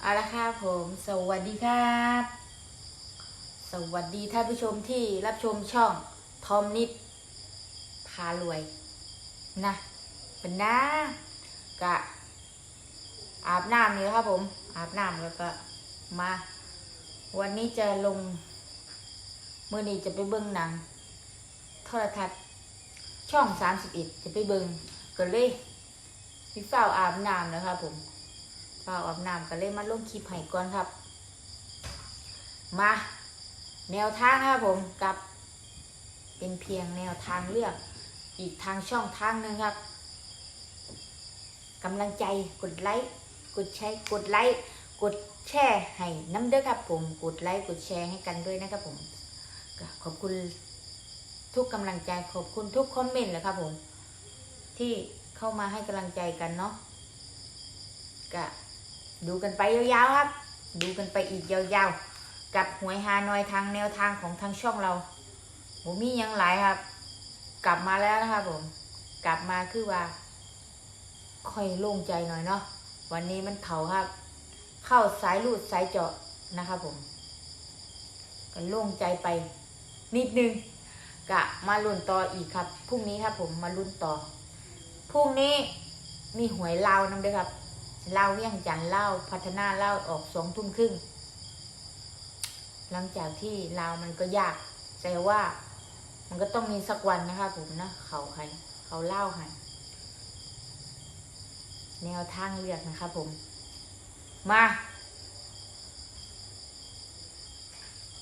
เอาละครับผม สวัสดีครับ สวัสดีท่านผู้ชมที่รับชมช่องทอมนิดพารวย นะเป็นนะกะอาบน้ำนี่ครับผม อาบน้ำแล้วก็มา วันนี้จะลงเมื่อนี้จะไปเบิ้งหนังโทรทัศน์ช่องสามสิบเอ็ดจะไปเบิงก็เลยพี่เฝ้าวอาบน้ำนะครับผม ฝ้าอาบน้ำก็เลยมาลงคลิปให้ก่อนครับ มา แนวทางครับผมกับ เป็นเพียงแนวทางเลือก อีกทางช่องทางหนึ่งครับกำลังใจกดไลค์กดแชร์กดไลค์กดแชร์ให้น้ำเด้อครับผมกดไลค์กดแชร์ให้กันด้วยนะครับผมขอบคุณทุกกำลังใจขอบคุณทุกคอมเมนต์เลยครับผม ที่เข้ามาให้กำลังใจกันเนาะก็ ดูกันไปยาวๆครับ ดูกันไปอีกยาวๆ กับหวยฮานอยทางแนวทางของทางช่องเราผมมียังหลายครับ กลับมาแล้วนะครับผม กลับมาคือว่า ค่อยโล่งใจหน่อยเนาะวันนี้มันเขาครับ เข้าสายลูดสายเจาะนะครับผมก็โล่งใจไป นิดนึงกะมาลุ้นต่ออีกครับพรุ่งนี้ครับผมมาลุ้นต่อพรุ่งนี้มีหวยลาวนำด้วยครับ เล่าเวียงจันทร์ลาพัฒนาเล่าออกสองทุ่มครึ่ง หลังจากที่ลาวมันก็ยาก แต่ว่ามันก็ต้องมีสักวันนะครับผมนะ เขาใครเขาเล่าใครแนวทางเลือกนะครับผม มา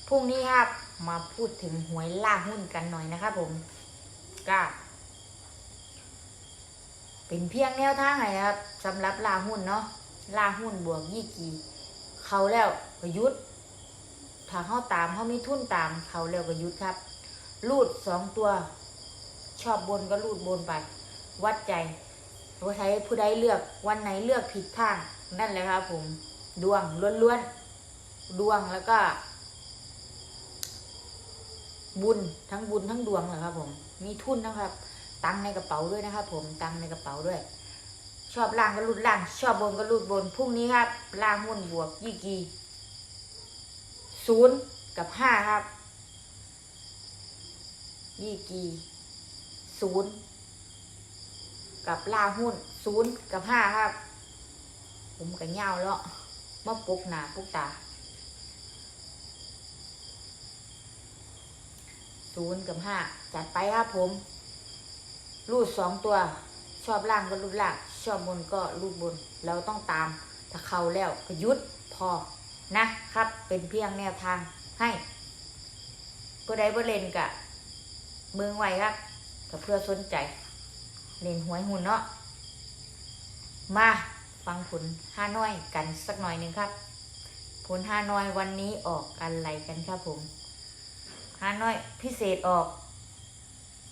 พรุ่งนี้ครับ มาพูดถึงหวยล่าหุ้นกันหน่อยนะครับผมก็ เป็นเพียงแนวทางไงนะครับสำหรับล่าหุ้นเนาะล่าหุ้นบวกยี่กีเขาแล้วก็ยุดถ้าเข้าตามเขามีทุนตามเขาแล้วก็ยุดครับ รูดสองตัว ชอบบนก็รูดบนไป วัดใจว่าใช้ผู้ใดเลือกวันไหนเลือกผิดทางนั่นแหละครับผมดวงล้วนๆดวงแล้วก็ บุญทั้งบุญทั้งดวงเหรอครับผม มีทุนนะครับ ตังในกระเป๋าด้วยนะครับ ผมตังในกระเป๋าด้วย ชอบล่างก็รูดล่าง ชอบบนก็รูดบนพรุ่งนี้ครับล่างหุ้นบวกยี่กีศูนย์กับห้าครับยี่กีศูนย์กับล่างหุ้นศูนย์กับห้าครับ ผมกับเงาแล้วมาปุกหนาปุกตาศูนย์กับห้าจัดไปครับผม รูดสองตัว ชอบล่างก็รูดล่าง ชอบบนก็รูดบน เราต้องตาม ถ้าเขาแล้วก็ยุดพอนะครับ เป็นเพียงแนวทางให้ผู้ใดบ่เล่นกะเมืองไว้ครับก็เพื่อสนใจ เล่นหวยหุ่นเนาะมาฟังผลห้าน้อยกันสักหน่อยหนึ่งครับ ผลห้าน้อยวันนี้ออกอะไรกันครับผมฮาน้อยพิเศษออก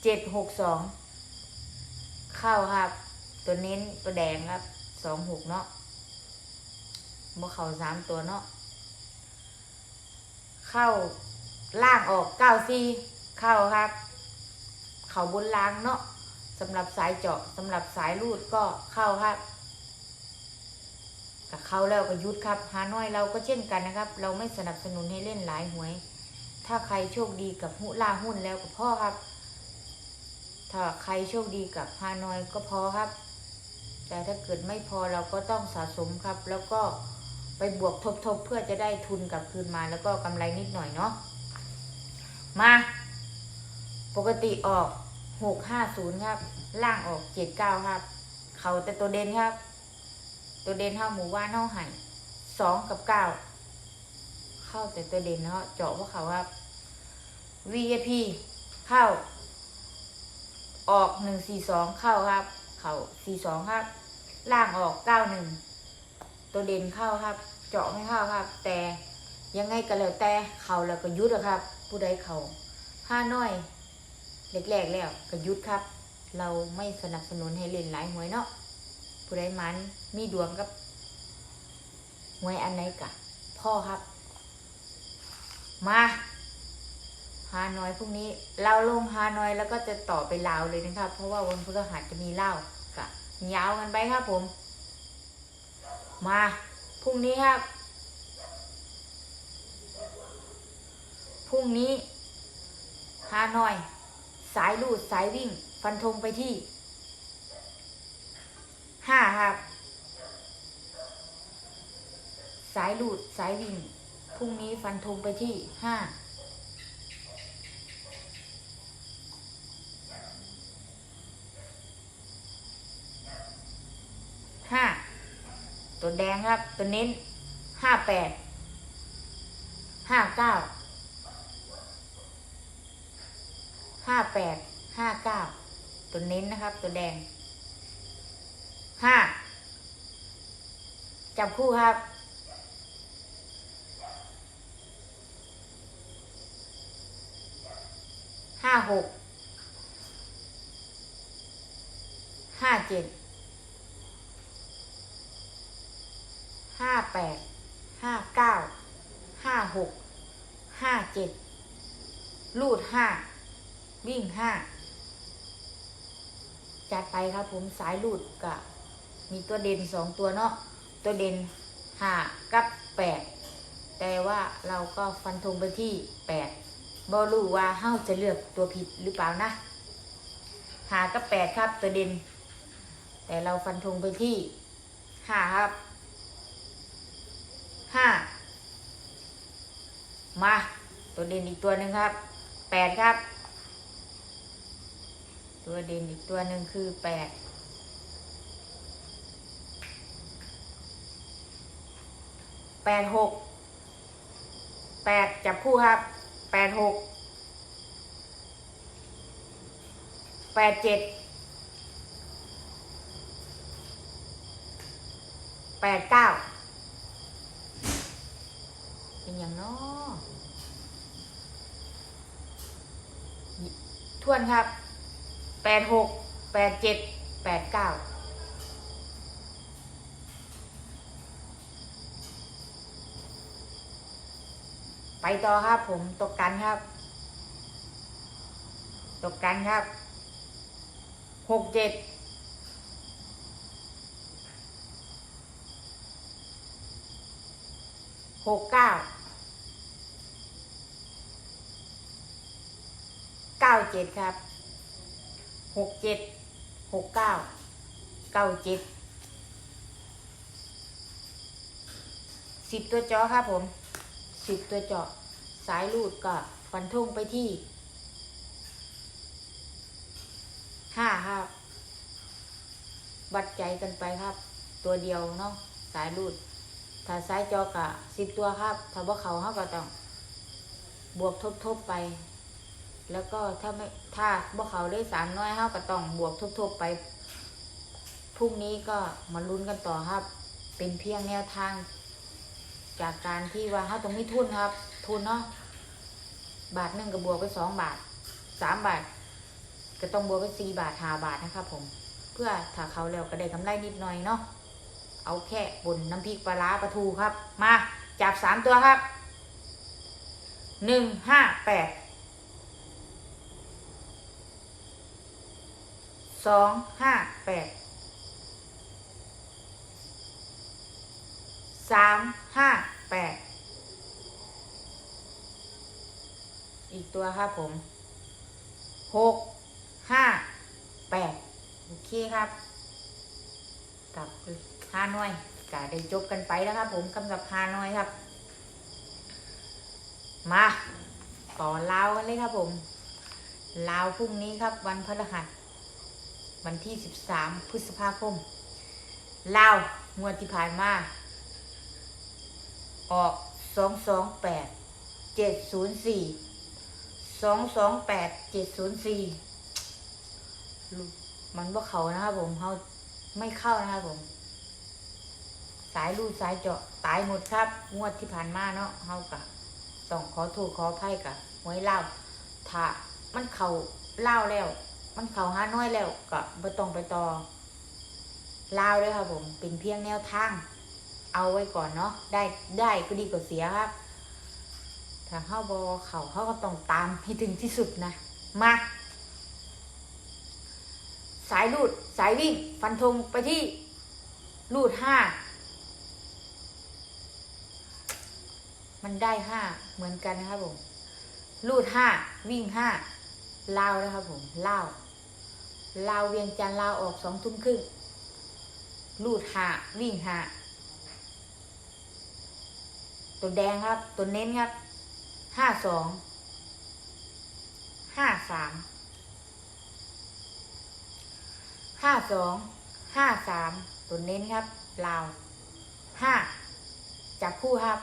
เจ็ดหกสอง เข้าครับ ตัวเน้นตัวแดงครับสองหกเนาะบ่เข่าสามตัวเนาะเข้าล่างออกเก้าซีเข้าครับ เข่าบนล่างเนาะสำหรับสายเจาะสำหรับสายรูดก็เข้าครับกับเข้าแล้วก็ยุดครับฮานอยเราก็เช่นกันนะครับ เราไม่สนับสนุนให้เล่นหลายหวย ถ้าใครโชคดีกับหุ้ล่าหุ้นแล้วกับพ่อครับ ถ้าใครโชคดีกับฮานอยก็พอครับ แต่ถ้าเกิดไม่พอเราก็ต้องสะสมครับ แล้วก็ไปบวกทบๆเพื่อจะได้ทุนกลับคืนมาแล้วก็กำไรนิดหน่อยเนาะมา ปกติออกหกห้าศูนย์ครับ ล่างออกเจ็ดเก้าครับ เขาแต่ตัวเด่นครับ ตัวเด่นเท่าหมู่ว่านเท่าไห่สองกับเก้าเข้าแต่ตัวเด่นเนาะเจาะพวกเขาครับ VIP เข้า ออกหนึ่งสี่สองเข้าครับ เข่าสี่สองครับ ล่างออกเก้าหนึ่งตัวเด่นเข้าครับ เจาะไม่เข้าครับ แต่ยังไงก็แล้วแต่เข่าแล้วก็ยุดอะครับ ผู้ใดเข่าห้าน้อยแรกๆแล้วก็ยุดครับ เราไม่สนับสนุนให้เล่นหลายหวยเนาะผู้ใดมันมีดวงกับหวยอันไหนกะพ่อครับ มา ฮานอยพรุ่งนี้ เราลงฮานอยแล้วก็จะต่อไปลาวเลยนะครับ เพราะว่าวันพฤหัสจะมีเล่ากะยาวกันไปครับผม มาพรุ่งนี้ครับพรุ่งนี้ฮานอย สายลูดสายวิ่ง ฟันธงไปที่ห้าครับ สายลูดสายวิ่งพรุ่งนี้ฟันธงไปที่ห้า ตัวแดงครับ ตัวเน้นห้าแปดห้าเก้าห้าแปดห้าเก้าตัวเน้นนะครับ ตัวแดงห้าจับคู่ครับห้าหกห้าเจ็ด ห้าแปดห้าเก้าห้าหกห้าเจ็ดลูดห้าวิ่งห้าจัดไปครับผมสายลูดกับมีตัวเด่นสองตัวเนาะตัวเด่นห้ากับแปดแต่ว่าเราก็ฟันธงไปที่แปดบอรู้ว่าเฮ้าจะเลือกตัวผิดหรือเปล่านะหากับแปดครับตัวเด่นแต่เราฟันธงไปที่ห้าครับ ห้ามา ตัวเด่นอีกตัวหนึ่งครับแปดครับ ตัวเด่นอีกตัวหนึ่งคือแปดแปดหกแปดจับคู่ครับแปดหกแปดเจ็ดแปดเก้า อย่างน้อทวนครับแปดหกแปดเจ็ดแปดเก้าไปต่อครับผมตกกันครับ ตกกันครับหกเจ็ดหกเก้า ก้าเจ็ดครับหกเจ็ดหกเก้าเก้าเจ็ดสิบตัวจอครับผมสิบตัวเจาะสายลูดก็ฟันทุ่งไปที่ห้าครับวัดใจกันไปครับ ตัวเดียวเนาะสายลูด ถ้าสายจอกะสิบตัวครับ ถ้าว่าเขาเขาก็ต้อง บวกทบๆไป แล้วก็ถ้าไม่ถ้าว่เขาได้สามน้อยเขาก็ต้องบวกทบๆไปพรุ่งนี้ก็มาลุ้นกันต่อครับ เป็นเพียงแนวทาง จากการที่ว่าเขาต้องมีทุนครับ ทุนเนาะบาทหนึ่งก็บวกไปสองบาทสามบาท ก็ต้องบวกไปสี่บาทห้าบาทนะครับผม เพื่อถ้าเขาแล้วก็ได้กำไรนิดหน่อยเนาะเอาแค่บนน้ำพริกปลาร้าปลาทูครับ มาจับสามตัวครับหนึ่งห้าแปด สองห้าแปดสามห้าแปดอีกตัวครับผมหกห้าแปดโอเคครับกลับฮานอยก็ได้จบกันไปแล้วครับ ผมกำกับฮานอยครับ มาต่อลาวกันเลยครับผมลาวพรุ่งนี้ครับ วันพฤหัส วันที่ 13 พฤษภาคมลาวงวดที่ผ่านมา ออก 228 704 228 704ลูกมันบ่เขานะครับผมเขาไม่เข้านะครับผม สายลูดสายเจาะตายหมดครับ งวดที่ผ่านมาเนาะเขากะต้องขอโทษขออภัยกับหวยเล่าถ้ามันเข่าเล่าแล้ว มันเข่าห้าน้อยแล้วก็บ่ต้องไปต่อเล่าเลยครับผมเป็นเพียงแนวทาง เอาไว้ก่อนเนาะได้ได้ก็ดีกว่าเสียครับ ถ้าเข้าบอเขาเขาก็ต้องตามให้ถึงที่สุดนะ มาสายลูดสายวิ่ง ฟันธงไปที่ลูดห้ามันได้ห้าเหมือนกันนะครับผมลูดห้าวิ่งห้าเล่านะครับผมเล่า ลาวเวียงจันทร์ลาวออกสองทุ่มครึ่งลูดหาวิ่งหาตัวแดงครับ ตัวเน้นครับห้าสองห้าสามห้าสองห้าสามตัวเน้นครับลาวห้าจับคู่ครับ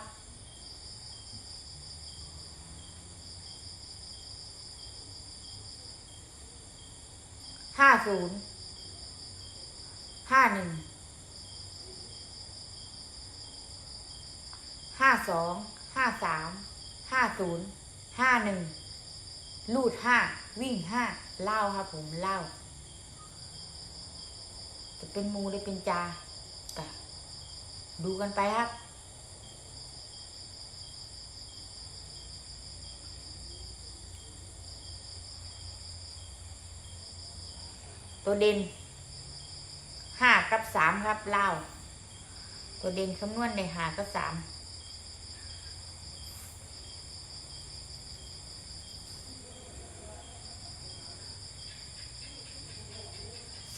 ห้าศูนย์ห้าหนึ่งห้าสองห้าสามห้าศูนย์ห้าหนึ่งลูดห้าวิ่งห้าเล่าครับผมเล่าจะเป็นมูหรือเป็นจากะดูกันไปครับ ตัวเด่นห้ากับสามครับเล่าตัวเด่นคำนวณในหากับสาม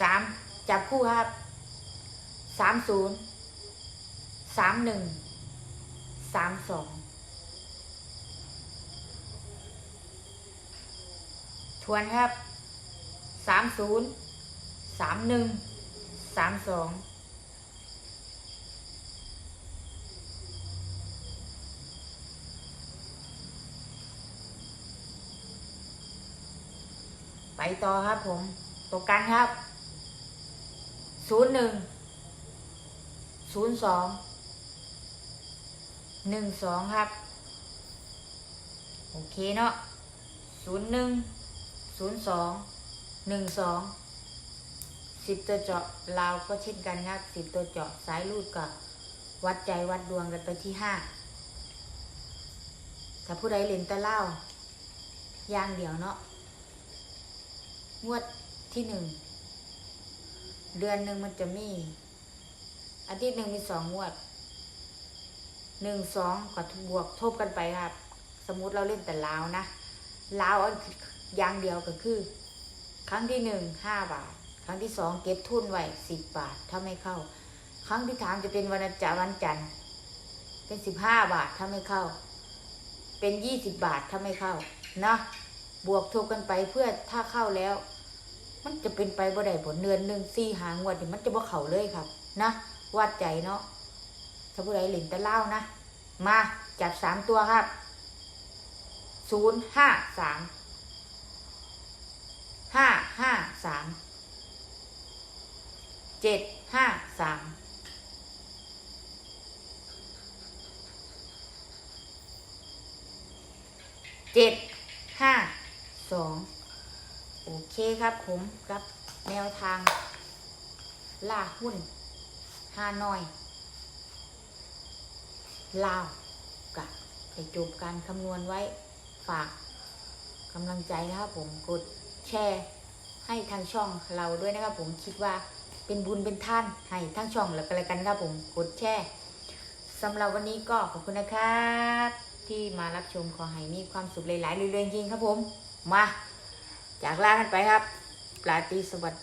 สามจับคู่ครับสามศูนย์สามหนึ่งสามสองทวนครับสามศูนย์ สามหนึ่งสามสองไปต่อครับผมตัวกันครับศูนย์หนึ่งศูนย์สองหนึ่งสองครับ โอเคเนาะศูนย์หนึ่งศูนย์สองหนึ่งสอง สิบตัวเจาะลาวก็เช่นกันครับสิบตัวเจาะสายรูดก็วัดใจวัดดวงกันไปที่ห้าถ้าผู้ใดเล่นตะเล่าย่างเดียวเนาะงวดที่หนึ่งเดือนหนึ่งมันจะมีอาทิตย์หนึ่งมีสองงวดหนึ่งสองก็บวกทบกันไปครับ สมมติเราเล่นแต่ลาวนะลาวอันอย่างเดียวก็คือ ครั้งที่หนึ่งห้าบาท ครั้งที่สองเก็บทุนไว้สิบบาทถ้าไม่เข้า ครั้งที่สามจะเป็นวันจันทร์วันจันทร์เป็นสิบห้าบาทถ้าไม่เข้า เป็นยี่สิบบาทถ้าไม่เข้านะบวกทบกันไปเพื่อถ้าเข้าแล้ว มันจะเป็นไปบ่ได้ผลเดือนหนึ่งสี่หางวดนี่มันจะบ่เข่าเลยครับ นะวัดใจเนาะถ้าผู้ใดหลินตะเล่านะ มาจับสามตัวครับศูนย์ห้าสามห้าห้าสาม เจ็ดห้าสามเจ็ดห้าสองโอเคครับผมกับแนวทาง ล่าหุ้นฮานอย ลาวกับไปจบการคำนวณไว้ฝากกำลังใจนะครับผมกดแชร์ให้ทางช่องเราด้วยนะครับผมคิดว่า เป็นบุญเป็นท่านให้ทั้งช่องแล้วกันแล้วกันครับผมกดแชร์สำหรับวันนี้ก็ขอบคุณนะครับที่มารับชมขอให้มีความสุขหลายๆเรื่อยๆจริงครับผม มา จากลากันไปครับปลาตรีสวัสดิ์